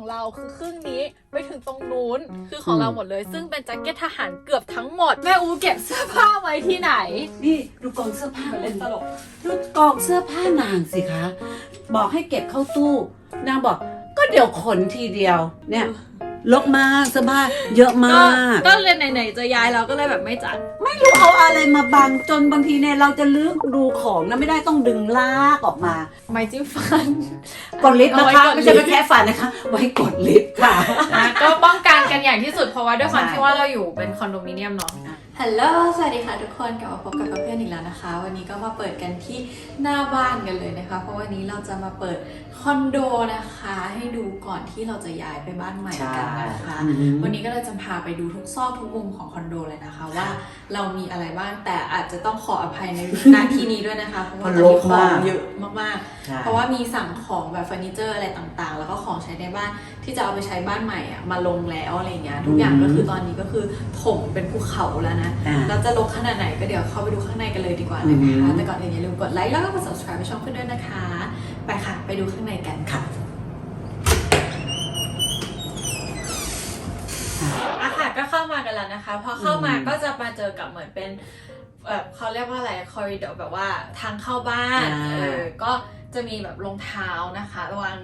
ของเราคือครึ่งนี้ไปถึงตรงนู้นคือของเราหมดเลย ซึ่งเป็นแจ็คเก็ตทหารเกือบทั้งหมด แม่อูเก็บเสื้อผ้าไว้ที่ไหน นี่ดูกองเสื้อผ้าเหมือนเล่นตลกดูกองเสื้อผ้านางสิคะ บอกให้เก็บเข้าตู้ นางบอกก็เดี๋ยวขนทีเดียวเนี่ย ลกมากเสื้อผ้าเยอะมก็ากก็เลยไหนๆจะย้ายเราก็เลยแบบไม่จัด ไม่รู้เอาอะไรมาบังจนบางทีเนี่ยเราจะลึกดูของนะไม่ได้ต้องดึงลากออกมา ไม้จิ้มฟัน กดลิฟต์เอานะไว้คะกดไม่ใช่ลิฟต์แค่ฝันนะคะ ไว้กดลิฟต์ค่ะ นะก็ป้องกันกันอย่างที่สุดเพราะว่าด้วยความใช่ ที่ว่าเราอยู่เป็นคอนโดมิเนียมเนาะ ฮัลโหล สวัสดีค่ะทุกคน กลับมาพบกับเพื่อนอีกแล้วนะคะ วันนี้ก็มาเปิดกันที่หน้าบ้านกันเลยนะคะ เพราะวันนี้เราจะมาเปิดคอนโดนะคะ ให้ดูก่อนที่เราจะย้ายไปบ้านใหม่กันนะคะอือฮึวันนี้ก็เลยจะพาไปดูทุกซอกทุกมุมของคอนโดเลยนะคะ ว่าเรามีอะไรบ้าง แต่อาจจะต้องขออภัยในหน้าที่นี้ด้วยนะคะ เพราะว่าตอนนี้ของเยอะมากๆ เพราะว่ามีสั่งของแบบเฟอร์นิเจอร์อะไรต่างๆ แล้วก็ของใช้ในบ้าน ที่จะเอาไปใช้บ้านใหม่อะมาลงแล้วอะไรเงี้ยทุกอย่างก็คือตอนนี้ก็คือถมเป็นภูเขาแล้วนะอ่าเราจะลงขนาดไหนก็เดี๋ยวเข้าไปดูข้างในกันเลยดีกว่านะคะอืมแต่ก่อนอื่นอย่าลืมกดไลค์แล้วก็กด subscribe ให้ช่องเพื่อนด้วยนะคะ ไปค่ะไปดูข้างในกันค่ะอะค่ะก็เข้ามากันแล้วนะคะพอเข้ามาอืมก็จะมาเจอกับเหมือนเป็นแบบเขาเรียกว่าอะไรคอริดอร์แบบว่าทางเข้าบ้านอ่า เออก็จะมีแบบรองเท้านะคะวาง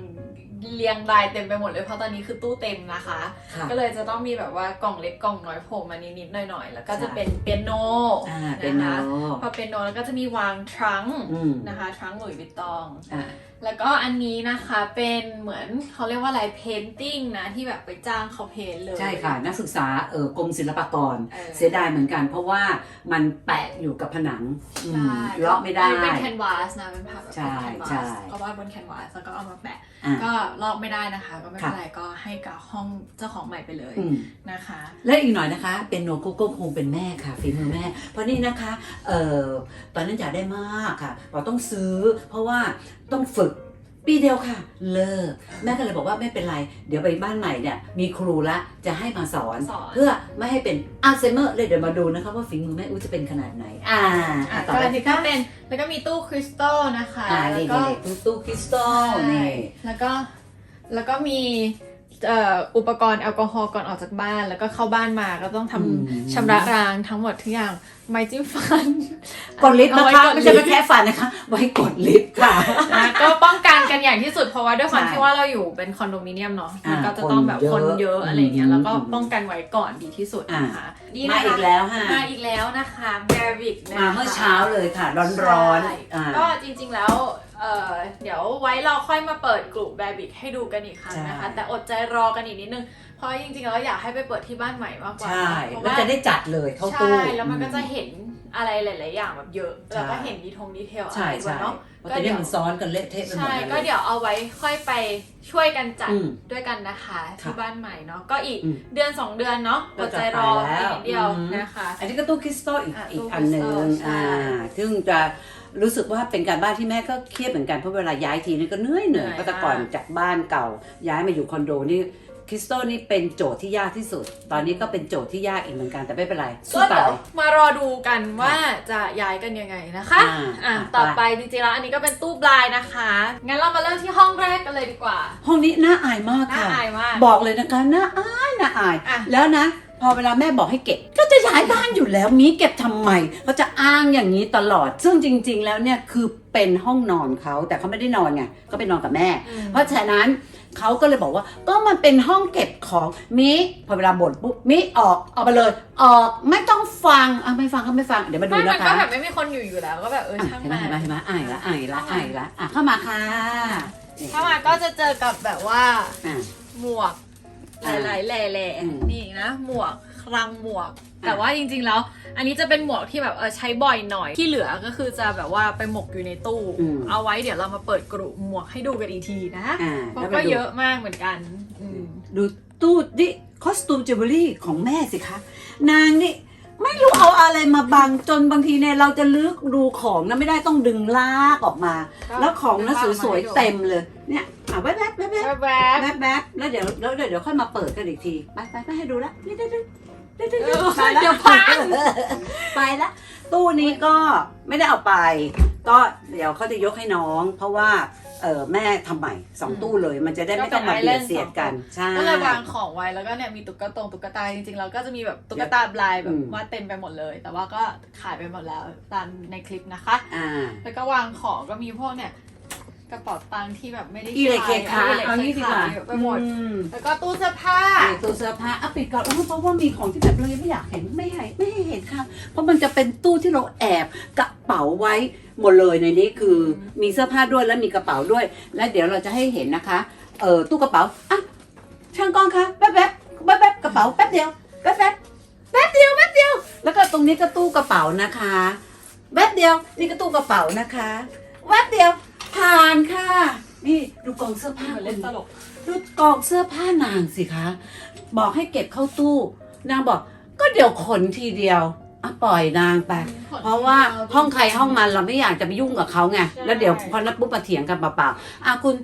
เรียงรายเต็มไปหมดเลยเพราะตอนนี้คือตู้เต็มนะคะค่ะก็เลยจะต้องมีแบบว่ากล่องเล็กกล่องน้อยโผล่มานิดๆหน่อยๆแล้วก็จะใช่เป็นเปียโนอ่าเป็นนะโนคะพอเปียโนแล้วก็จะมีวางทรังก์อืมนะคะทรังก์หลุยส์วิตตองอ่าแล้วก็อันนี้นะคะเป็นเหมือนเขาเรียกว่าอะไรเพนติ้งนะที่แบบไปจ้างเขาเพนเลย ใช่ค่ะ นักศึกษาเออกรมศิลปากร เออ เสียดายเหมือนกัน เพราะว่ามันแปะอยู่กับผนังอืมใช่เลาะไม่ได้เป็นแคนวาสนะเป็นภาพแบบใช่เป็นแคนวาใช่ สก็วาดบนแคนวาสแล้วก็เอามาแปะ อ่าก็ลอกไม่ได้นะคะ ก็ไม่เป็นค่ะ ไรก็ให้กับห้องเจ้าของใหม่ไปเลยอืม นะคะ และอีกหน่อยนะคะ เป็นโนกุ๊กก็คงเป็นแม่ค่ะฝีมือแม่ เพราะนี่นะคะเอ่อตอนนั้นอยากได้มากค่ะเราต้องซื้อ เพราะว่าต้องฝึก ปีเดียวค่ะ เลิก แม่ก็เลยบอกว่าไม่เป็นไร เดี๋ยวไปบ้านใหม่เนี่ยมีครูละจะให้มาสอน สอน เพื่อไม่ให้เป็นอัลไซเมอร์เลยเดี๋ยวมาดูนะคะว่าฝีมือแม่อู้จะเป็นขนาดไหน อ่าอะต่อก็ไปอันนี้ก็เป็นแล้วก็มีตู้คริสตัลนะคะ อ่าแล้วนี่ก็ นี่ตู้ตู้คริสตัลใช่นี่ แล้วก็แล้วก็มีเอ่ออุปกรณ์แอลกอฮอล์ก่อนออกจากบ้าน แล้วก็เข้าบ้านมาก็ต้องทำอืม ชำระรางทั้งหมดทุกอย่าง ไม้จิ้มฟัน กดลิฟต์เอานะไว้คะกดไม่ใช่ลิฟต์แค่ฝันนะคะ ไว้กดลิฟต์ค่ะ นะก็ป้องกันกันอย่างที่สุดเพราะว่าด้วยความใช่ที่ว่าเราอยู่เป็นคอนโดมิเนียมเนาะอ่ามันก็จะต้องแบบคคนนเยอะเยอะอะไรเงี้ยอืมแล้วก็ป้องกันไว้ก่อนดีที่สุดนะคะนี่มานะคะอีกแล้วค่ะมาอีกแล้วนะคะแบริกนะคะมาเมื่อเช้าเลยค่ะ ร้อนใช่ๆอ่า ก็จริงๆแล้วเอ่อเดี๋ยวไว้เราค่อยมาเปิดกลุ่มแบบิกให้ดูกันอีกครั้งนะคะ ใช่ แต่อดใจรอกันอีกนิดนึง เพราะจริงๆแล้วอยากให้ไปเปิดที่บ้านใหม่มากกว่าใช่เพราะแล้วว่าจะได้จัดเลยเข้าตู้ ใช่แล้วมันก็จะเห็นอะไรหลาย ๆ อย่างแบบเยอะแล้วก็เห็นดีทงดีเทลอะใช่ไรด้วใช่ยเนาะเพราะตอนนี้มันซ้อนกันเละเทะไปหมดใช่เลยก็เดี๋ยวเอาไว้ค่อยไปช่วยกันจัดอืมด้วยกันนะคะค่ะที่บ้านใหม่เนาะก็อีกอืมเดือนสองเดือนเนาะอก็ดจะใจรอไปแล้วอีกนิดเดียวอืม นะคะ อันนี้ก็ตู้คริสตัลอีกอะอีกตู้อันหนึ่งคริสตัลใช่ อ่าซึ่งจะรู้สึกว่าเป็นการบ้านที่แม่ก็เครียดเหมือนกันเพราะเวลาย้ายทีนี่ก็เหนื่อยเหนื่อยเพราะแต่ก่อนจากบ้านเก่า ย้ายมาอยู่คอนโดนี่ คริสตัลนี่เป็นโจทย์ที่ยากที่สุด ตอนนี้ก็เป็นโจทย์ที่ยากอีกเหมือนกันแต่ไม่เป็นไรสู้ก็ตาเดี๋ยวยมารอดูกันว่าจะย้ายกันยังไงนะคะอ่าอะอะต่อไปจริงๆแล้วอันนี้ก็เป็นตู้บลายนะคะ งั้นเรามาเริ่มที่ห้องแรกกันเลยดีกว่า ห้องนี้น่าอายมากน่าค่ะ อายมาก บอกเลยนะคะน่าอายน่าอาย อะ แล้วนะ พอเวลาแม่บอกให้เก็บ ก็จะย้ายบ้านอยู่แล้วมีเก็บทำไมเขาจะอ้างอย่างนี้ตลอด ซึ่งจริง ๆ แล้วเนี่ยคือเป็นห้องนอนเขาแต่เขาไม่ได้นอนไงก็ไปนอนกับแม่ อืม เพราะฉะนั้น เขาก็เลยบอกว่า ก็มันเป็นห้องเก็บของมิพอเวลาบ่นปุ๊บมิออกออกไปเลยออกไม่ต้องฟังอะไม่ฟังก็ไม่ฟังเดี๋ยวมาดูไม่มันนะก็คะแบบไม่มีคนอยู่อยู่แล้วก็แบบเอออะช่างเห็นไหมมันเห็นไหมเห็นไหมอ่ายละอ่ายละอ่ายละอะเข้ามาค่ะนี่เข้ามาก็จะเจอกับแบบว่าอะ หมวกหอ่าลายๆแหล่อืมๆนี่นะหมวกคลังหมวกอะ แต่ว่าจริงๆแล้วอันนี้จะเป็นหมวกที่แบบเออใช้บ่อยหน่อยที่เหลือก็คือจะแบบว่าไปหมกอยู่ในตู้ อืมเอาไว้เดี๋ยวเรามาเปิดกรุหมวกให้ดูกันอีกทีนะอ่าเพราะแล้วก็มาดู เยอะมากเหมือนกันอืมดูตู้ดิคอสตูมจิวเวลรี่ของแม่สิคะ นางนี่ไม่รู้เอาอะไรมาบังจนบางทีเนี่ยเราจะลึกดูของนะไม่ได้ต้องดึงลากออกมา แล้วของนะสวยๆเต็มเลยเนี่ยอะแว๊บๆแว๊บๆแว๊บแวบๆแว๊บๆแล้วเดี๋ยวแล้วเดี๋ยวเดี๋ยวค่อยมาเปิดกันอีกที ไปไปไปให้ดูละนี่ได้ได้ได้ได้ เออไปเดี๋ยวพังไปละตู้นี้ก็ไม่ได้เอาไป ก็เดี๋ยวเขาจะยกให้น้อง เพราะว่าเออแม่ทำใหม่สองตู้เลย มันจะได้ไม่ต้องมาเบียดเสียดกันใช่ก็เลยวางของไว้แล้วก็เนี่ยมีตุ๊กตงตุ๊กตาจริงๆเราก็จะมีแบบตุ๊กตาลายแบบมว่าเต็มไปหมดเลย แต่ว่าก็ขายไปหมดแล้วตามในคลิปนะคะอ่าแล้วก็วางของก็มีพวกเนี่ย กระเป๋าตังค์ที่แบบไม่ได้อีเล็กเคใช้ค่ะล็กเอางี้ดีกว่าขยไปหมด อืมแล้วก็ตู้เสื้อผ้านี่ตู้เสื้อผ้าอะปิดก่อนโอ้เพราะว่ามีของที่แบบเรายังไม่อยากเห็นไม่ให้ไม่ให้เห็นค่ะ เพราะมันจะเป็นตู้ที่เราแอบกระเป๋าไว้หมดเลยในนี้คือมีเสื้อผ้าด้วยแล้วมีกระเป๋าด้วย แล้วเดี๋ยวเราจะให้เห็นนะคะ เออตู้กระเป๋าอะช่างกล้องคะแป๊บแป๊บแป๊บแป๊บกระเป๋าแป๊บเดียวแป๊บแป๊บแป๊บเดียวแป๊บเดียว แล้วก็ตรงนี้ก็ตู้กระเป๋านะคะ แป๊บเดียวนี่ก็ตู้กระเป๋านะคะ แป๊บเดียว ผ่านค่ะ นี่ดูกองเสื้อผ้าเหมือนเล่นตลกดูกองเสื้อผ้านางสิคะ บอกให้เก็บเข้าตู้ นางบอกก็เดี๋ยวขนทีเดียวอะปล่อยนางไป เพราะว่าห้องใครห้องมันเราไม่อยากจะไปยุ่งกับเขาไงใช่แล้วเดี๋ยวพอนัดปุ๊บมาเถียงกันเปล่าๆอะคุณ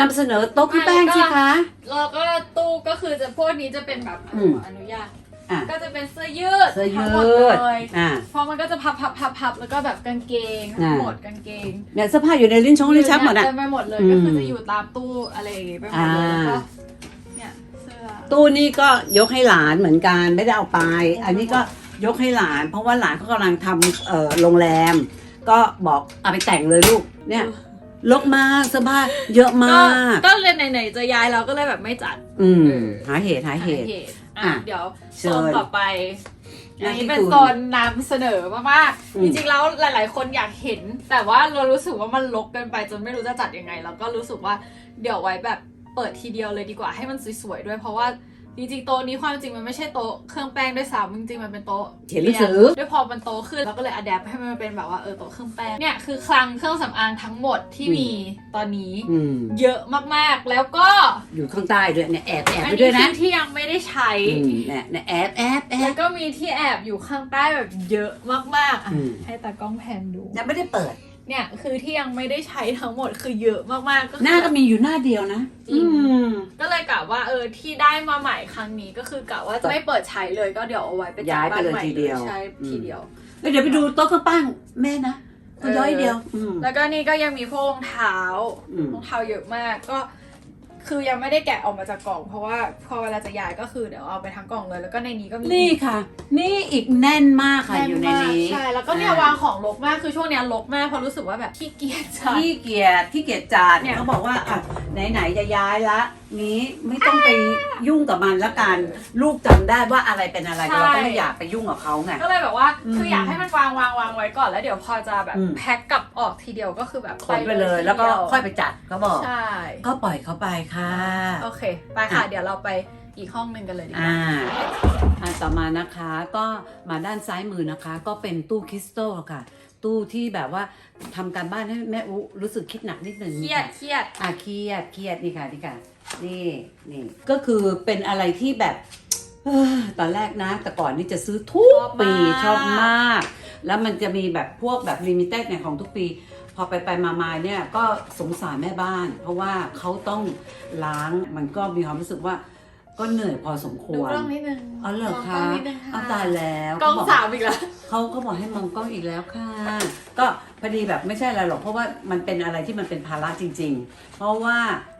นำเสนอโต๊ะคุณแป้งสิคะ แล้วก็ตู้ก็คือจะพวกนี้จะเป็นแบบอืมอนุญาต อะ ก็จะเป็นเสื้อยืดเสื้อทั้งยืหมดดเลยอะเพราะมันก็จะพับพับพับพับแล้วก็แบบกางเกงทั้งหมดกางเกงเนี่ยเสื้อผ้าอยู่ในลิ้นชงลิ้นชักหมดอะ เต็มไปหมดเลยอืมก็คือจะอยู่ตามตู้อะไรอย่างงี้ไปหมดเลยอ่าแล้วก็เนี่ยเสื้อ ตู้นี้ก็ยกให้หลานเหมือนกันไม่ได้เอาไป อันนี้ก็ยกให้หลาน เพราะว่าหลานเขากำลังทำเอ่อโรงแรม ก็บอกเอาไปแต่งเลยลูกเนี่ยลกมากเสื้อผ้าเยอะมก็ากก็เลยไหนๆจะย้ายเราก็เลยแบบไม่จัดอืมเออหาเหตุหาเหตุอะ อะเดี๋ยวเชิโซญนต่อไปหน้าอันที่นี้เป็นคุณโซนนำเสนอมากอืๆมจริงๆแล้วหลาย ๆ คนอยากเห็น แต่ว่าเรารู้สึกว่ามันรกเกินไปจนไม่รู้จะจัดยังไง แล้วก็รู้สึกว่าเดี๋ยวไว้แบบเปิดทีเดียวเลยดีกว่าให้มันสวยๆด้วยเพราะว่า จริงๆโต๊ะนี้ความจริงมันไม่ใช่โต๊ะเครื่องแป้งด้วยซ้ำจริงๆมันเป็นโต๊ะเขียนหนังสือด้วยพอมันโตขึ้นเราก็เลยอัดแอปให้มันเป็นแบบว่าเออโต๊ะเครื่องแป้งเนี่ยคือคลังเครื่องสำอางทั้งหมดที่มีตอนนี้ อืม เยอะมากๆแล้วก็อยู่ข้างใต้ด้วยเนี่ยแอบแอบอัไปนด้นี้วยนะคือที่ยังไม่ได้ใช้ อืมเนี่ยเนี่ยแอบแอบแอแล้บ วก็มีที่แอบอยู่ข้างใต้แบบเยอะมากๆอะอืม ให้ตากล้องแพนดูยังไม่ได้เปิด เนี่ยคือที่ยังไม่ได้ใช้ทั้งหมดคือเยอะมากๆก็คือ หน้าก็มีอยู่หน้าเดียวนะ จริง อืม ก็เลยกะว่าเออที่ได้มาใหม่ครั้งนี้ก็คือกะว่าจะไม่เปิดใช้เลยก็เดี๋ยวเอาไว้ไปจัดย้ายไปบ้านเลยใหม่ทีเดียวใช้อืม ทีเดียวแล้วเดี๋ยวไปดูโต๊ะเครื่องปั้งแม่นะก็ย้อยเดียว อืมแล้วก็นี่ก็ยังมีพวกรองเท้า อืม รองเท้าเยอะมากก็ คือยังไม่ได้แกะออกมาจากกล่องเพราะว่าพอเวลาจะย้ายก็คือเดี๋ยวเอาไปทั้งกล่องเลยแล้วก็ในนี้ก็มีนี่ค่ะ นี่อีกแน่นมากค่ะแน่นอยู่ในมากนี้ ใช่แล้วก็เนี่ยอ่วางของรกมากคือช่วงเนี้ยรกมากเพราะรู้สึกว่าแบบขี้เกียจจัด ขี้เกียจขี้เกียจจัดเนี่ย เขาบอกว่าอะไหนๆจะย้ายละ นี้ไม่ต้องไปยุ่งกับมันละกัน ลูกจำได้ว่าอะไรเป็นอะไรแต่เราก็ไม่อยากไปยุ่งกับเขาไง ก็เลยแบบว่าอืมคืออยากให้มันวางวางวางไว้ก่อนแล้วเดี๋ยวพอจะแบบอืม แพ็คกลับออกทีเดียวก็คือแบบขนไปเลย แล้วก็ค่อยไปจัดเขาบอก ใช่ ก็ปล่อยเขาไปค่ะ โอเค ไปค่ะอะ เดี๋ยวเราไปอีกห้องหนึ่งกันเลยดีกว่าอ่าอ่าต่อมานะคะก็มาด้านซ้ายมือนะคะ ก็เป็นตู้คริสตัลค่ะ ตู้ที่แบบว่าทำการบ้านให้แม่อุรู้สึกคิดหนักนิดนึงเครียดเครียดอะเครียดเครียดนี่ค่ะนี่ค่ะนี่นี่ก็คือเป็นอะไรที่แบบเอ้อตอนแรกนะ แต่ก่อนนี่จะซื้อทุกปีชอบมาก แล้วมันจะมีแบบพวกแบบลิมิเต็ดเนี่ยของทุกปี พอไปไปมามาเนี่ยก็สงสารแม่บ้าน เพราะว่าเขาต้องล้างมันก็มีความรู้สึกว่า ก็เหนื่อยพอสมคดูวร กล้องนิดนึงอ๋อเหรอมงกล้คะองนิดนึงค่ะเอาตายแล้วกล้องเขบสามอีกแล้ว เขาเขาบอกให้มองกล้องอีกแล้วค่ะ ก็พอดีแบบไม่ใช่อะไรหรอกเพราะว่ามันเป็นอะไรที่มันเป็นภาระจริง ๆ เพราะว่า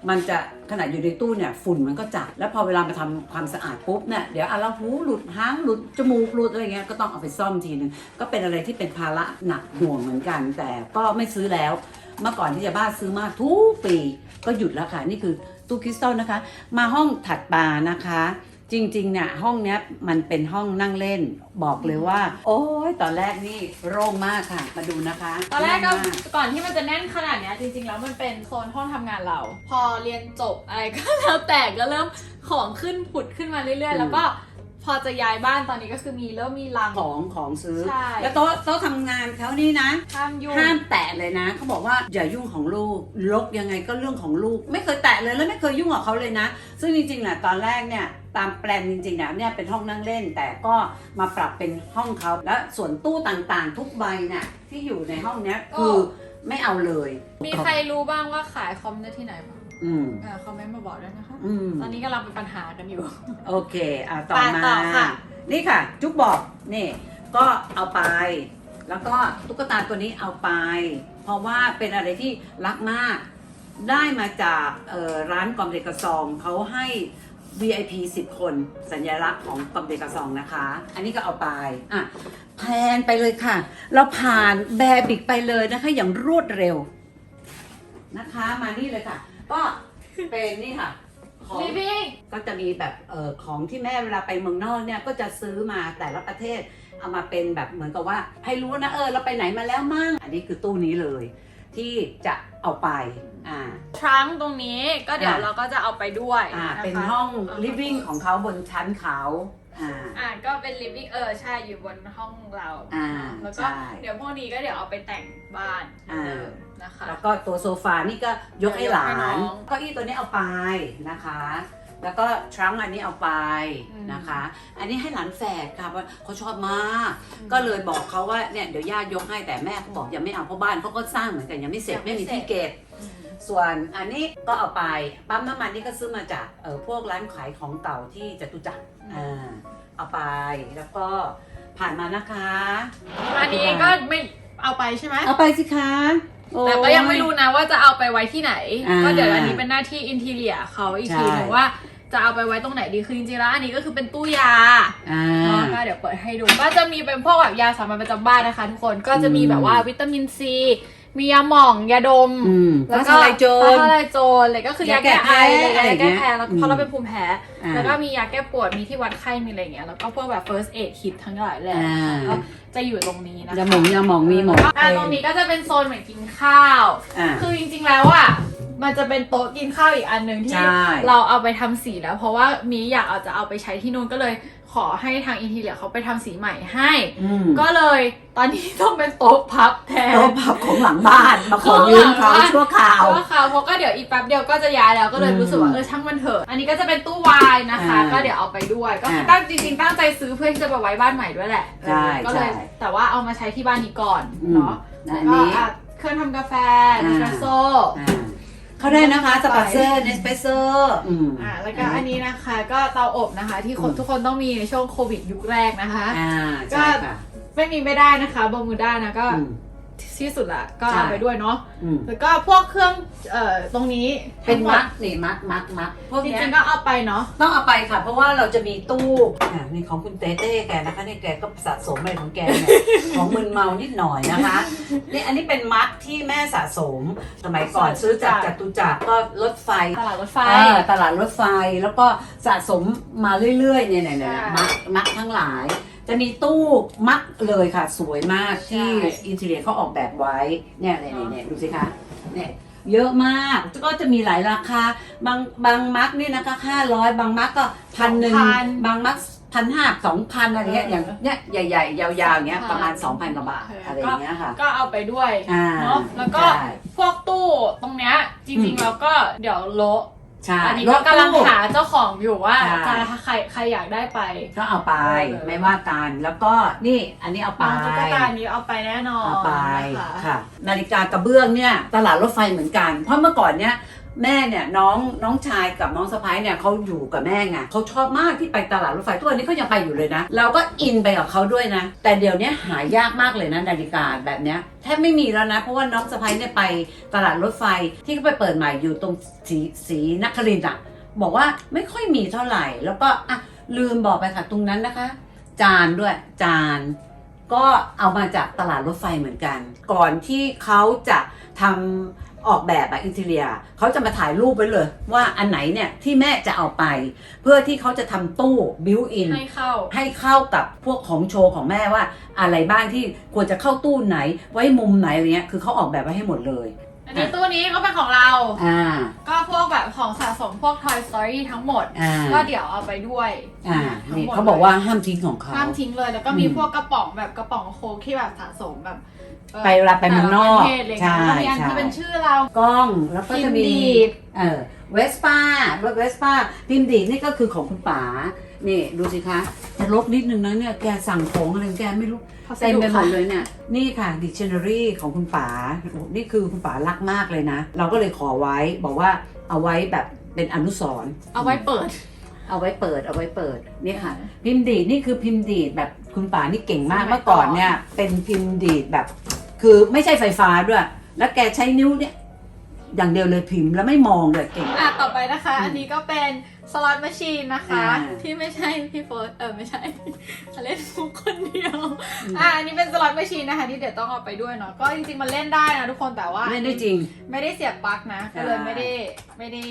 มันจะขนาดอยู่ในตู้เนี่ยฝุ่นมันก็จับ แล้วพอเวลามาทำความสะอาดปุ๊บเนี่ยเดี๋ยวอะไรหูหลุดหางหลุดจมูกหลุดอะไรเงี้ยก็ต้องเอาไปซ่อมทีนึงก็เป็นอะไรที่เป็นภาระหนักหน่วงเหมือนกัน แต่ก็ไม่ซื้อแล้ว เมื่อก่อนที่จะบ้าซื้อมากทุกปีก็หยุดแล้วค่ะนี่คือ ตู้คริสตัลนะคะ มาห้องถัดมานะคะ จริงๆเนี่ยห้องเนี้ยมันเป็นห้องนั่งเล่นบอกเลยว่า โอ้ยตอนแรกนี่โล่งมากค่ะ มาดูนะคะตอนแรกก็โล่งมา ก่อนที่มันจะแน่นขนาดเนี้ยจริงๆ แล้วมันเป็นโซนห้องทำงานเรา พอเรียนจบอะไรก็ แล้วแต่ก็เริ่มของขึ้นผุดขึ้นมาเรื่อยๆแล้วก็ พอจะย้ายบ้านตอนนี้ก็คือมีเริ่มมีรัง ของของซื้อ ใช่ แล้วโต๊ะโต๊ะทำงานเขานี่นะ ห้ามยุ่งห้ามแตะเลยนะเขาบอกว่าอย่ายุ่งของลูกลกยังไงก็เรื่องของลูก ไม่เคยแตะเลยแล้วไม่เคยยุ่งกับเขาเลยนะ ซึ่งจริงๆน่ะตอนแรกเนี่ยตามแปลนจริงๆนะเนี่ยเป็นห้องนั่งเล่น แต่ก็มาปรับเป็นห้องเขาและส่วนตู้ต่างๆ ทุกใบเนี่ยที่อยู่ในห้องเนี้ยคือไม่เอาเลย มีใครรู้บ้างว่าขายคอมได้ที่ไหนบ้าง อืมอ่าคอมเมนต์มาบอกด้วยนะคะ อืม ตอนนี้กำลังเป็นปัญหากันอยู่ โอเค อะต่อไปมาต่อค่ะ นี่ค่ะ จุ๊บบอก นี่ ก็เอาไป แล้วก็ตุ๊กตาตัวนี้เอาไป เพราะว่าเป็นอะไรที่รักมาก ได้มาจากเอ่อร้านกอมเดกาซองเขาให้ VIP 10 คนสัญลักษณ์ของกอมเดกาซองนะคะ อันนี้ก็เอาไป อะแพนไปเลยค่ะ เราผ่านแบบิกไปเลยนะคะ อย่างรวดเร็ว นะคะ มานี่เลยค่ะ ก็เป็นนี่ค่ะ ของลิวิ่งก็จะมีแบบเออของที่แม่เวลาไปเมืองนอกเนี่ยก็จะซื้อมาแต่ละประเทศเอามาเป็นแบบเหมือนกับว่า ให้รู้นะเออเราไปไหนมาแล้วมั่งอันนี้คือตู้นี้เลย ที่จะเอาไปอ่า ทรังตรงนี้ก็เดี๋ยวอะ เราก็จะเอาไปด้วยอ่าะคะเป็นห้องา living ของเขาบนชั้นเขา อ่า อ่าก็เป็น living เออใช่อยู่บนห้องเราอ่าแล้วก็ใช่ เดี๋ยวพวกนี้ก็เดี๋ยวเอาไปแต่งบ้านอ่าเดิมนะคะ แล้วก็ตัวโซฟานี่ก็ยกให้หลายกให้น้นองเก้าอี้ตัวนี้เอาไปนะคะ แล้วก็ทรังก์อันนี้เอาไปอืม นะคะ อันนี้ให้หลานแฝดค่ะเพราะเขาชอบมาก ก็เลยบอกเขาว่าเนี่ยเดี๋ยวย่ายกให้แต่แม่เขาบอกยังไม่เอาเพราะบ้านเขาก็สร้างเหมือนกันยังไม่เสร็จไม่มีที่เก็บอืม ส่วนอันนี้ก็เอาไปปั๊มน้ำมันนี่ก็ซื้อมาจากเออพวกร้านขายของเก่าที่จตุจักรอ่าเอาไปแล้วก็ผ่านมานะคะอันนี้ก็ไม่เอาไปใช่ไหมเอาไปสิคะโอ้แต่ก็ยังไม่รู้นะว่าจะเอาไปไว้ที่ไหนอ่าก็เดี๋ยวอันนี้เป็นหน้าที่อินทีเลียเขาอีกทีใช่หนึงว่าจะเอาไปไว้ตรงไหนดีคือจริงๆแล้วอันนี้ก็คือเป็นตู้ยาอ่าเนาะก็เดี๋ยวเปิดให้ดู ก็จะมีเป็นพวกแบบยาสามัญประจำบ้านนะคะ ทุกคนก็จะมีแบบว่าวิตามินซี มียาหม่องยาดม อืมแล้แล้ววก็ก็อะไรโจรฟ้าทลายโจรเลยก็คือยาแก้ไอเลยยาแก้แพ้ยาแก้แพ้อะไรแล้วอย่างเงี้ยเพราะเราอืมเป็นภูมิแพ้ อ่า แล้วก็มียาแก้ปวดมีที่วัดไข้มีอะไรอย่างเงี้ยแล้วก็พวกแบบ first aid kit ทั้งหลายแหละอ่าก็จะอยู่ตรงนี้นะคะยาหมองยาหมองมีหมดอ่าตรงนี้ก็จะเป็นโซนเหมือนกินข้าว อ่า คือจริงๆแล้วอะ มันจะเป็นโต๊ะกินข้าวอีกอันหนึ่งที่ใช่ เราเอาไปทำสีแล้ว เพราะว่ามีอยากเอาจะเอาไปใช้ที่นู่นก็เลยขอให้ทางอินทีเลียเขาไปทำสีใหม่ให้ อืมก็เลยตอนนี้ต้องเป็นโต๊ะพับแทน โต๊ะพับของหลังบ้านมาขอยืมเขาชั่วคราวเพราะว่าเขาเพราะก็เดี๋ยวอีกแป๊บเดียวก็จะย้ายแล้วก็เลยอืมรู้สึกว่าเออช่างมันเถอะ อันนี้ก็จะเป็นตู้วายนะคะ อ่าก็เดี๋ยวเอาไปด้วย ก็คืออ่าตั้งจริงๆตั้งใจซื้อเพื่อที่จะไปไว้บ้านใหม่ด้วยแหละใช่ก็เลยใช่ แต่ว่าเอามาใช้ที่บ้านนี้ก่อนอืมเนาะและแล้วอันก็นี้ อะเครื่องทำกาแฟอ่าเนสเปรสโซ่ อ่า เขาได้นะคะสปาเซอร์เนสเปโซ อืม อ่าแล้วก็อันนี้นะคะก็เตาอบนะคะ ที่คนอืม ทุกคนต้องมีในช่วงโควิดยุคแรกนะคะ อ่าใช่ค่ะ ไม่มีไม่ได้นะคะบอมูด้านะก็อืม ที่สุดละก็ใช่ เอาไปด้วยเนาะอืม แล้วก็พวกเครื่องเอ่อตรงนี้เป็นทั้งหดมัดนี่มัดมัดมัดพวกจเนี้ริยงๆก็เอาไปเนาะต้องเอาไปค่ะ เพราะว่าเราจะมีตู้อ่านี่ของคุณเต้เต้แกนะคะนี่แกก็สะสมอะไรของแกเนี่ย ของมึนเมานิดหน่อยนะคะนี่อันนี้เป็นมัดที่แม่สะสม สมัยก่อนซื้อจากจตุจักรก็รถไฟ ตลาดรถไฟ เออตลาดรถไฟแล้วก็สะสมมาเรื่อยๆเนี่ยเนี่ยเนี่ยใช่ มัดมัดทั้งหลายจะมีตู้มัดเลยค่ะ สวยมากที่ใช่ อินเทเลียเขาออกแบบไว้เนี่ยเนี่ยเนี่ยเนี่ยดูสิคะเนี่ยเยอะมากก็จะมีหลายราคา บางบางมัดนี่นะคะห้าร้อยบางมัดก็พันหนึ่งบางมัดพันห้าสองพันอะไรเงี้ยอย่างเนี้ยใหญ่ๆ ยาวๆอย่างเงี้ยประมาณสองพันกว่าบาทอะไรอย่างเงี้ยค่ะก็เอาไปด้วยอ่าเนาะแล้วก็ใช่ พวกตู้ตรงเนี้ยจริงอืมๆแล้วก็เดี๋ยวโละ ใช่อันนี้ก็กำลังหาเจ้าของอยู่ว่าใช่ จะใครใครอยากได้ไปก็เอาไปเออไม่ว่ากันแล้วก็นี่อันนี้เอาไป น้องตุ๊กตานี้เอาไปแน่นอนเอาไปนะคะ ค่ะ นาฬิกากระเบื้องเนี่ย ตลาดรถไฟเหมือนกัน เพราะเมื่อก่อนเนี่ย แม่เนี่ยน้องน้องชายกับน้องสะพ้ายเนี่ยเขาอยู่กับแม่ไงเขาชอบมากที่ไปตลาดรถไฟทุกวันนี้เขายังไปอยู่เลยนะ เราก็อินไปกับเขาด้วยนะ แต่เดี๋ยวนี้หายากมากเลยนะนาฬิกาแบบเนี้ยแทบไม่มีแล้วนะ เพราะว่าน้องสะพ้ายเนี่ยไปตลาดรถไฟที่เขาไปเปิดใหม่อยู่ตรงสีสีนครินทร์อะบอกว่าไม่ค่อยมีเท่าไหร่ แล้วก็อะลืมบอกไปค่ะตรงนั้นนะคะ จานด้วยจานก็เอามาจากตลาดรถไฟเหมือนกัน ก่อนที่เขาจะทำ ออกแบบอะอินเทเลียเขาจะมาถ่ายรูปไว้เลย ว่าอันไหนเนี่ยที่แม่จะเอาไป เพื่อที่เขาจะทำตู้บิวอินให้เข้า ให้เข้ากับพวกของโชว์ของแม่ว่า อะไรบ้างที่ควรจะเข้าตู้ไหน ไว้มุมไหนอะไรเงี้ยคือเขาออกแบบไว้ให้หมดเลย อันนี้ตู้นี้ก็เป็นของเรา อ่า ก็พวกแบบของสะสมพวก Toy Story ทั้งหมด อ่าก็เดี๋ยวเอาไปด้วยอ่าทั้งนี่หมดเขาบอกว่าห้ามทิ้งของเขา ห้ามทิ้งเลย แล้วก็มีอืม พวกกระป๋องแบบกระป๋องโค้กที่แบบสะสมแบบอ่อ ไปเวลาไปเมืองนอกแต่ละประเทศอะไรเงี้ยแล้วก็มีอันใช่ที่เป็นชื่อเรา กล้องแล้วก็จะมีพิมพ์ดีด เออเวสป้ารถเวสป้าพิมพ์ดีดนี่ก็คือของคุณป๋านี่ดูสิคะจะลบนิดนึงนะเนี่ยแกสั่งของอะไรของแกไม่รู้ พัสเต็มดุไปหมค่ะดเลยเนี่ย นี่ค่ะดิกชันนารีของคุณป๋าโอ้โหนี่คือคุณป๋ารักมากเลยนะ เราก็เลยขอไว้บอกว่าเอาไว้แบบเป็นอนุสรณ์เอาไว้เปิดเอาไว้เปิดเอาไว้เปิด นี่ค่ะ พิมพ์ดีดนี่คือพิมพ์ดีดแบบ คุณป๋านี่เก่งมากสมัยเมื่อก่อนก่อน เนี่ย เป็นพิมพ์ดีดแบบ คือไม่ใช่ไฟฟ้าด้วย แล้วแกใช้นิ้วเนี่ย อย่างเดียวเลยพิมพ์แล้วไม่มองเลยเก่ง อะต่อไปนะคะอืมอันนี้ก็เป็นสล็อตแมชชีนนะคะ อ่า ที่ไม่ใช่พี่โฟร์เออไม่ใช่ เล่นมุกคนเดียว อะอันนี้เป็นสล็อตแมชชีนนะคะที่เดี๋ยวต้องเอาไปด้วยเนาะก็จริงๆมันเล่นได้นะทุกคนแต่ว่าเล่นได้จริง ไม่ได้เสียบปลั๊กนะใช่ก็เลยไม่ได้ไม่ได้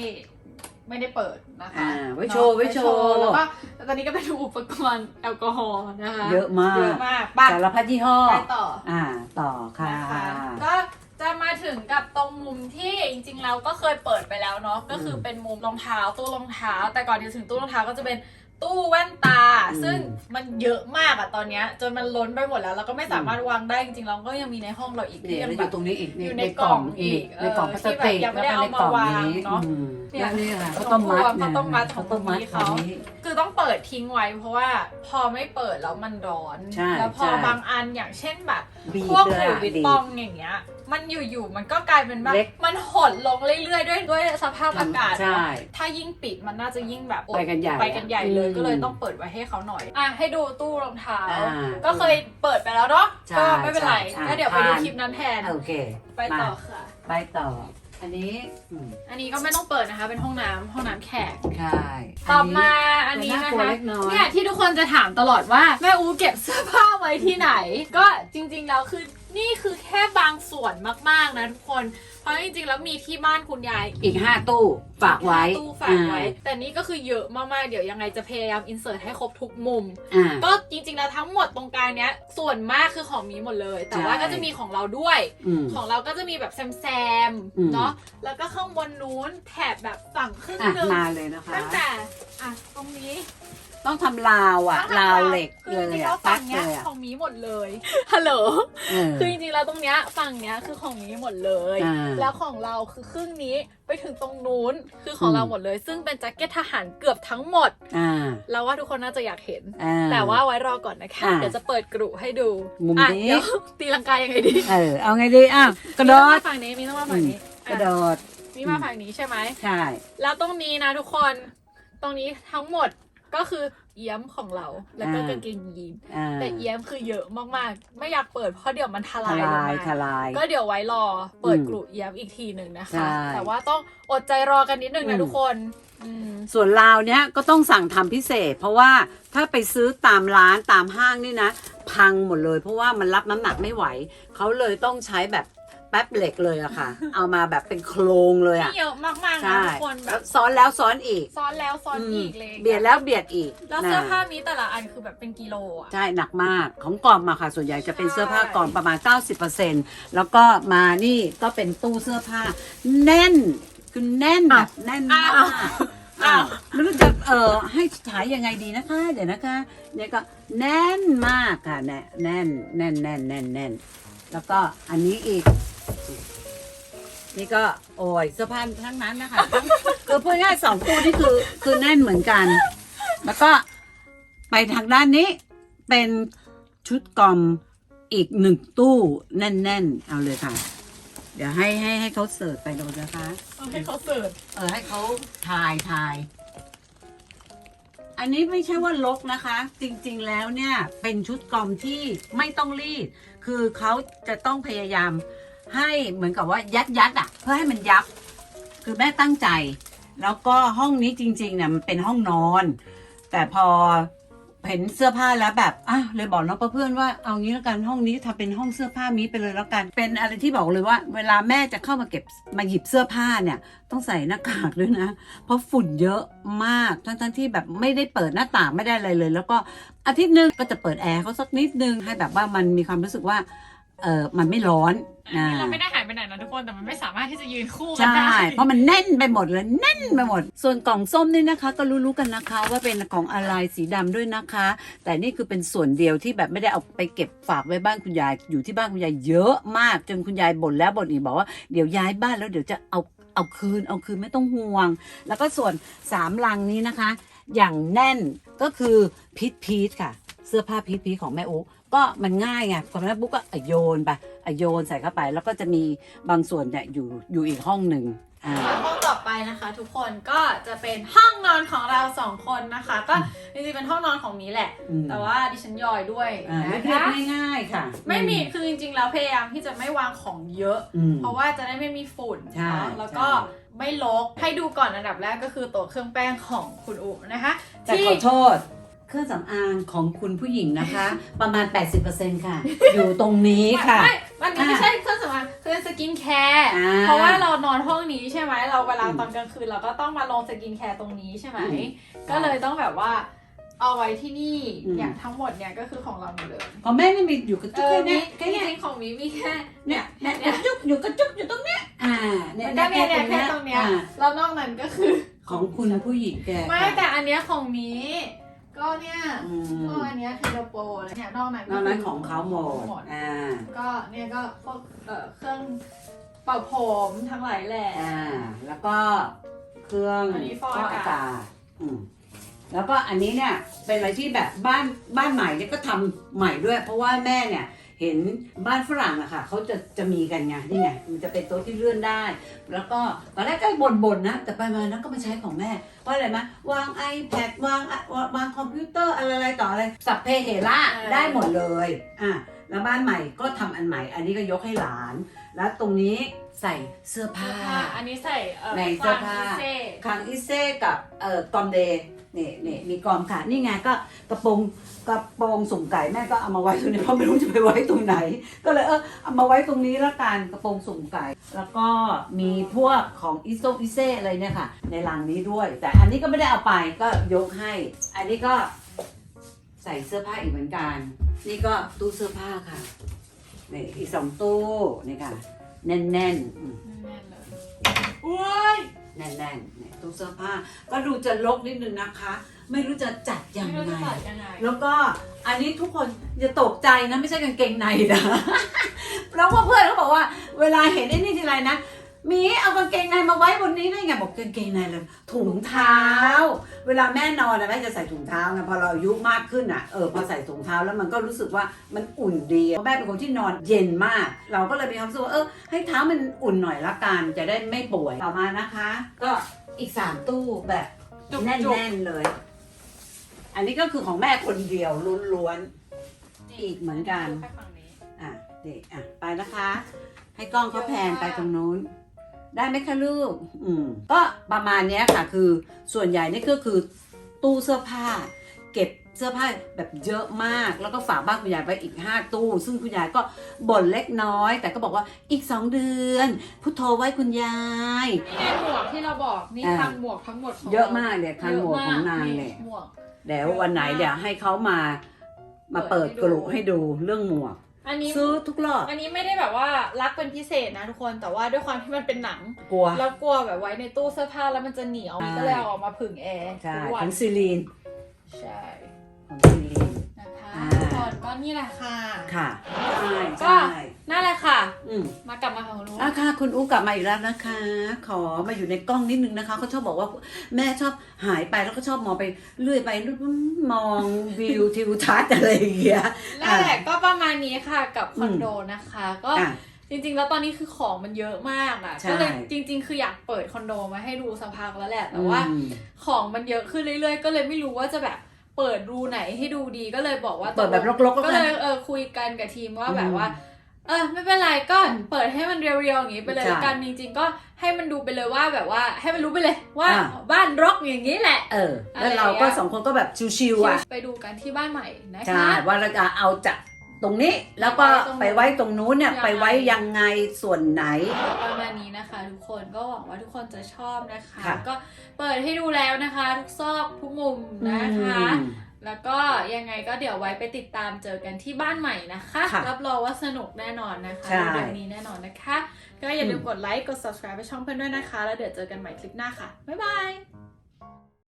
ไม่ได้เปิดนะคะอ่าไว้เนาะโชว์ไว้โชว์ แล้วก็ตอนนี้ก็เป็นอุปกรณ์แอลกอฮอล์นะคะเยอะมากเยอะมากปัดสารพัดยี่ห้อไปต่ออ่าต่อค่ะนะคะก็จะมาถึงกับตรงมุมที่จริงๆเราก็เคยเปิดไปแล้วเนาะก็คือเป็นมุมรองเท้าตู้รองเท้า แต่ก่อนที่จะถึงตู้รองเท้าก็จะเป็น ตู้แว่นตา อืม ซึ่งมันเยอะมากอะตอนเนี้ย จนมันล้นไปหมดแล้วเราก็ไม่สามารถวางได้จริงๆเราก็ยังมีในห้องเราอีกเนี่ที่ยยังแล้วอแบยู่บ ตรงนี้อีกอยู่ในกล่องอีกในกล่องพลาสเออติกที่แบบยังไม่แล้วได้ก็ในกล่องเอามาวางนี้เนอะอืมเนี่ยนี่ค่ะขอข้างวต้มมัดครัวข้าวต้มมัดของข้าวต้มมัดพี่ขอเขางนี้ คือต้องเปิดทิ้งไว้เพราะว่าพอไม่เปิดแล้วมันร้อน ใช่แล้วพอใช่ บางอันอย่างเช่นแบบ บีบพวกเลยหลุยอะส์วิตบีบตองอย่างเงี้ย มันอยู่ๆมันก็กลายเป็นแบบเล็กมันหดลงเรื่อยๆ ด้วยด้วยสภาพอากาศใช่เนอะถ้ายิ่งปิดมันน่าจะยิ่งแบบอดไปกันใหญ่ไปกันใหญ่เลยอืมก็เลยต้องเปิดไว้ให้เขาหน่อยอะให้ดูตู้รองเท้าอ่าก็เคยเปิดไปแล้วเนาะใช่ก็ไม่เป็นไรใช่ก็เดี๋ยวไปดูผ่านคลิปนั้นแทนโอเค ไปต่อมาค่ะ ไปต่ออันนี้อืมอันนี้ก็ไม่ต้องเปิดนะคะ เป็นห้องน้ำห้องน้ำแขก ใช่ ต่อมาอันนี้จะนะน่ากลัวคะเล็กน้อยเนี่ยที่ทุกคนจะถามตลอดว่า แม่อูเก็บเสื้อผ้าไว้ที่ไหน ก็จริง ๆ แล้วคือ นี่คือแค่บางส่วนมากๆนะทุกคน เพราะจริงๆ แล้วมีที่บ้านคุณยายอีกห้าตู้ฝากไว้ตู้ฝากไว้อ่แต่นี่ก็คือเยอะมากๆ เดี๋ยวยังไงจะพยายามอินเสิร์ตให้ครบทุกมุมอ่าก็จริงๆ แล้วทั้งหมดตรงกลางเนี้ย ส่วนมากคือของมีหมดเลย แต่ว่าใช่ก็จะมีของเราด้วยอืมของเราก็จะมีแบบแซมอืมๆเนาะ แล้วก็ข้างบนนู้นแถบแบบฝั่งครึ่งอะหนึ่งมาเลยนะคะตั้งแต่อะตรงนี้ ต้องทำราวอะตั้งแต่ราวเหล็กคือเลจริยงๆแล้อะวฝั่ตังกเนี้เลยยอะของมีหมดเลย ฮัลโหล เออ คือจริงๆแล้วตรงเนี้ยฝั่งเนี้ยคือของมีหมดเลย อ่าแล้วของเราคือครึ่งนี้ไปถึงตรงนู้นคือของเราอืมหมดเลย ซึ่งเป็นแจ็คเก็ตทหารเกือบทั้งหมด อ่าเราว่าทุกคนน่าจะอยากเห็น อ่ แต่ว่าไว้รอก่อนนะคะ อ่าเดี๋ยวจะเปิดกรุให้ดูมุมอะนี้ เดี๋ยวตีลังกายังไงดีเออ เอาไงดีอ้าวกระโดมีต้องด มาฝั่งนี้มีต้องมาฝั่งนี้กระโดอะดมีมาฝั่งนี้ใช่ไหม ใช่ แล้วตรงนี้นะทุกคน ตรงนี้ทั้งหมด ก็คือเอี้ยมของเรา แล้วก็กางเกงยีนอ่าแต่เอี้ยมคือเยอะมากๆ ไม่อยากเปิดเพราะเดี๋ยวมันททลายลงลายมาทลาย ก็เดี๋ยวไว้รอเปิดอืมกลุ่เอี้ยมอีกทีหนึ่งนะใช่คะแต่ว่าต้องอดใจรอกันนิดนึงอืนะม ทุกคนอืม ส่วนลาวเนี้ยก็ต้องสั่งทำพิเศษ เพราะว่าถ้าไปซื้อตามร้านตามห้างนี่นะ พังหมดเลย เพราะว่ามันรับน้ำหนักไม่ไหว เขาเลยต้องใช้แบบ แป๊บเหล็กเลยอะค่ะ เอามาแบบเป็นโครงเลยอะนี่เยอะมากๆนะใช่ทุกคนแบแล้วบซ้อนแล้วซ้อนอีกซ้อนแล้วซ้อนอืมอีกเลยเบียดแล้วเบียดอีกแล้วเสื้อนะผ้านี้แต่ละอันคือแบบเป็นกิโลอะ ใช่หนักมากของกอมอะค่ะ ส่วนใหญ่จะเป็นใช่ เสื้อผ้ากอมประมาณ 90%แล้วก็มานี่ก็เป็นตู้เสื้อผ้า แน่นคือแน่นแบบแน่นมากอ้าวอ้าวไม่รู้จะเอ่อให้ฉายยังไงดีนะคะ เดี๋ยวนะคะ เนี่ยก็แน่นมากค่ะแน่แน่นแน่นแน่นแน่นแน่นแล้วก็อันนี้อีก นี่ก็โอ้ยเสื้อผ้าทั้งนั้นนะคะทั้งคือพูดง่ายๆสองตู้นี่คือคือแน่นเหมือนกัน แล้วก็ไปทางด้านนี้เป็นชุดกอมอีกหนึ่งตู้แน่น ๆ เอาเลยค่ะ เดี๋ยวให้ให้ให้เขาเสิร์ฟไปดูนะคะต้องให้เขาเสิร์ฟเออให้เขาทายทาย อันนี้ไม่ใช่ว่าลกนะคะ จริงๆแล้วเนี่ยเป็นชุดกอมที่ไม่ต้องรีด คือเขาจะต้องพยายาม ให้เหมือนกับว่ายัดยัดอะ เพื่อให้มันยับ คือแม่ตั้งใจ แล้วก็ห้องนี้จริงๆเนี่ยมันเป็นห้องนอน แต่พอเห็นเสื้อผ้าแล้วแบบอะเลยบอกน้องเพื่อนว่าเอางี้แล้วกันห้องนี้ทำเป็นห้องเสื้อผ้ามีไปเลยแล้วกัน เป็นอะไรที่บอกเลยว่า เวลาแม่จะเข้ามาเก็บมาหยิบเสื้อผ้าเนี่ย ต้องใส่หน้ากากด้วยนะ เพราะฝุ่นเยอะมากทั้งๆที่แบบไม่ได้เปิดหน้าต่างไม่ได้อะไรเลย แล้วก็อาทิตย์หนึงก็จะเปิดแอร์เขาสักนิดนึงให้แบบว่ามันมีความรู้สึกว่า เออมันไม่ร้อนอันนี้อ่าเราไม่ได้หายไปไหนนะทุกคนแต่มันไม่สามารถที่จะยืนคู่กันใช่ได้เพราะมันแน่นไปหมดเลยแน่นไปหมด ส่วนกล่องส้มนี่นะคะ ก็รู้ๆกันนะคะ ว่าเป็นของอะไรสีดำด้วยนะคะ แต่นี่คือเป็นส่วนเดียวที่แบบไม่ได้เอาไปเก็บฝากไว้บ้านคุณยายอยู่ที่บ้านคุณยายเยอะมากจนคุณยายบ่นแล้วบ่นอีกบอกว่าเดี๋ยวย้ายบ้านแล้วเดี๋ยวจะเอาเอาคืนเอาคืนไม่ต้องห่วง แล้วก็ส่วนสามลังนี้นะคะ อย่างแน่นก็คือพีทพีทค่ะ เสื้อผ้าพีทพีทของแม่อุ๊ ก็มันง่ายไงของแม่บุ๊กก็อะโยนไปอะโยนใส่เข้าไป แล้วก็จะมีบางส่วนเนี่ยอยู่อยู่อีกห้องหนึ่งอ่า ห้องต่อต่อไปนะคะ ทุกคนก็จะเป็นห้องนอนของเราสองคนนะคะ ก็จริงๆเป็นห้องนอนของมีแหละ อืม แต่ว่าดิฉันยอยด้วยอ่านะเรียบคะๆง่ายๆค่ะไม่มีคือจริงๆแล้วพยายามที่จะไม่วางของเยอะ อืม เพราะว่าจะได้ไม่มีฝุ่นใช่เนาะแล้วก็ใช่ ไม่ลกให้ดูก่อนอันดับแรกก็คือตัวเครื่องแป้งของคุณอุนะคะ แต่ที่ขอโทษ เครื่องสำอางของคุณผู้หญิงนะคะ ประมาณ 80%ค่ะ อยู่ตรงนี้ค่ะ ไม่มันนี้ไม่อะใช่เครื่องสำอางคือสกินแคร์ อ่าเพราะว่าเรานอนห้องนี้ใช่ไหม เราเวลาอืมตอนกลางคืนเราก็ต้องมาลงสกินแคร์ตรงนี้ใช่ไหม อืมก็เลยต้องแบบว่าเอาไว้ที่นี่ อืม อย่างทั้งหมดเนี่ยก็คือของเราหมดเลย ของแม่นี่มีอยู่กระเอจุกอแค่มีเนี้ยจแค่เนี้ยริงๆของมีมีแค่ เนี่ยเนี่ยกระจุกอยู่กระจุกอยู่ตรงเนี้ยอ่าเนี่ยมันก็เนี่ยเนี่ยแค่ยตรงเนี้ย อ่าแล้วนอกนั้นก็คือ ของคุณผู้หญิงแกไม่ค่ะแต่อันเนี้ยของมี ก็เนี่ยอืม ก็อันเนี้ยคือโปรเลยเนี่ยนอกนั้นนอกนั้นของเขาหมด หมด อ่า ก็เนี่ยก็พวกเอ่อเครื่องเป่าผมทั้งหลายแหละ อ่า แล้วก็เครื่องอันนี้ฟอกอากาศอากาศอืมแล้วก็อันนี้เนี่ยเป็นอะไรที่แบบบ้านบ้านใหม่เนี่ยก็ทำใหม่ด้วย เพราะว่าแม่เนี่ย เห็นบ้านฝรั่งอะค่ะเขาจะจะมีกันไงนี่ไงมันจะเป็นโต๊ะที่เลื่อนได้ แล้วก็ตอนแรกก็บ่นๆนะแต่ไปมานะก็มาใช้ของแม่เพราะอะไรมะวาง iPad วางอะวางวางคอมพิวเตอร์อะไรๆต่ออะไรสัพเพเหระได้หมดเลยอะแล้วบ้านใหม่ก็ทำอันใหม่ อันนี้ก็ยกให้หลาน แล้วตรงนี้ใส่เสื้อผ้า อันนี้ใส่เอ่อในเสื้อผ้าฟงพิเศษคางอิเซ่กับเอ่อกอมเด ย์นี่นี่มีกอมค่ะ นี่ไงก็กระโปรงกระโปรงสุ่มไก่แม่ก็เอามาไว้ตรงนี้เพราะไม่รู้จะไปไว้ตรงไหน ก็เลยเออเอามาไว้ตรงนี้ละกันกระโปรงสุ่มไก่ แล้วก็มีพวกของอิโซอิเซ่อะไรเนี่ยค่ะ ในรังนี้ด้วย แต่อันนี้ก็ไม่ได้เอาไปก็ยกให้ อันนี้ก็ใส่เสื้อผ้าอีกเหมือนกัน นี่ก็ตู้เสื้อผ้าค่ะนี่อีกสองตู้นี่ค่ะ แน่นๆอืมแน่นๆเลยอุ้ยแน่นๆเนี่ยตู้เสื้อผ้า ก็ดูจะลกนิดนึงนะคะ ไม่รู้จะจัดยังไม่รู้ไง จะตัดยังไงแล้วก็อันนี้ทุกคนอย่าตกใจนะไม่ใช่กางเกงในนะแล้วก็เพื่อนเขาบอกว่า เวลาเห็นไอ้นี่ทีไรนะ มีเอากางเกงในมาไว้บนนี้ได้ไงบอกกางเกงในเลยถุงเท้า เวลาแม่นอนนะแม่จะใส่ถุงเท้าไงพอเราอายุมากขึ้นอะเออพอใส่ถุงเท้าแล้วมันก็รู้สึกว่ามันอุ่นดีเพราะแม่เป็นคนที่นอนเย็นมาก เราก็เลยมีความรู้สึกว่าเออให้เท้ามันอุ่นหน่อยละกันจะได้ไม่ป่วยต่อมานะคะ ก็อีกสามตู้แบบจุกๆแน่นๆเลย อันนี้ก็คือของแม่คนเดียวล้วนๆอีกเหมือนกันแค่ฝั่งนี้อะเด็กอะไปนะคะ ให้กล้องเขาแพนไปตรงนู้น ได้ไหมคะลูก อืม ก็ประมาณเนี้ยค่ะ คือส่วนใหญ่นี่ก็คือตู้เสื้อผ้า เก็บเสื้อผ้าแบบเยอะมาก แล้วก็ฝากบ้านคุณยายไปอีก 5 ตู้ ซึ่งคุณยายก็บ่นเล็กน้อย แต่ก็บอกว่าอีก 2 เดือน พุทโธไว้คุณยายนี่ไงหมวกที่เราบอกนี่อ่าทำหมวกทั้งหมดของเยอะมากเลยคันหมวกของนางเลยหมวกเดี๋ยววันไหนเดี๋ยวให้เขามามาเปิดกลุ่ให้ดูเรื่องหมวก อันนี้ซื้อทุกรอบอันนี้ไม่ได้แบบว่ารักเป็นพิเศษนะทุกคนแต่ว่าด้วยความที่มันเป็นหนังกลัว แล้วกลัวแบบไว้ในตู้เสื้อผ้าแล้วมันจะเหนียวใช่ ก็เลยเอาออกมาผึ่งแอร์ใช่ทุกวัขนองซีลีนใช่ ของซีลีนนะคะ อ่าทุกคนก็นี่แหละค่ะ ค่ะใช่ก็ ใช่นั่นแหละค่ะ อืมมากลับมาของหนูอะค่ะ คุณอู้กลับมาอีกแล้วนะคะ ขอมาอยู่ในกล้องนิดนึงนะคะเขาชอบบอกว่าแม่ชอบหายไปแล้วก็ชอบมองไปเลื่อยไปมองวิวทิวทัศน์อะไรอย่างเงี้ย นั่นแหละก็ประมาณนี้ค่ะกับคอนโดนะคะ ก็อะ จริงๆ แล้วตอนนี้คือของมันเยอะมากอะใช่ ก็เลยจริง ๆ คืออยากเปิดคอนโดมาให้ดูสักพักแล้วแหละแต่ว่า อืม ของมันเยอะขึ้นเรื่อยๆ ก็เลยไม่รู้ว่าจะแบบ เปิดรูไหนให้ดูดีก็เลยบอกว่าเปิดแบบรกๆก็ก็ได้เลยเออคุยกันกับทีมว่าอืมแบบว่า เออไม่เป็นไรก็เปิดให้มันเรียวๆอย่างนี้ไปเลยใช่ละกันจริง ๆ ก็ให้มันดูไปเลยว่าแบบว่าให้มันรู้ไปเลยว่าอ่าบ้านรกอย่างนี้แหละ เออ แล้วเราก็สองคนก็แบบชิวๆอะไปดูกันที่บ้านใหม่นะใช่คะว่าเราจะเอาจาก ตรงนี้แล้วก็ไปไว้ตรงนู้นเนี่ยยังไง ไปไว้ยังไงส่วนไหน ประมาณนี้นะคะ ทุกคนก็หวังว่าทุกคนจะชอบนะคะ ค่ะ ก็เปิดให้ดูแล้วนะคะ ทุกซอกทุกมุมนะคะ อืม แล้วก็ยังไงก็เดี๋ยวไว้ไปติดตามเจอกันที่บ้านใหม่นะคะ ค่ะรับรองว่าสนุกแน่นอนนะคะใช่เดือนนี้แน่นอนนะคะ ก็อย่าลืมอืมกดไลค์กด subscribe ไปช่องเพื่อนด้วยนะคะ แล้วเดี๋ยวเจอกันใหม่คลิปหน้าค่ะ บ๊ายบาย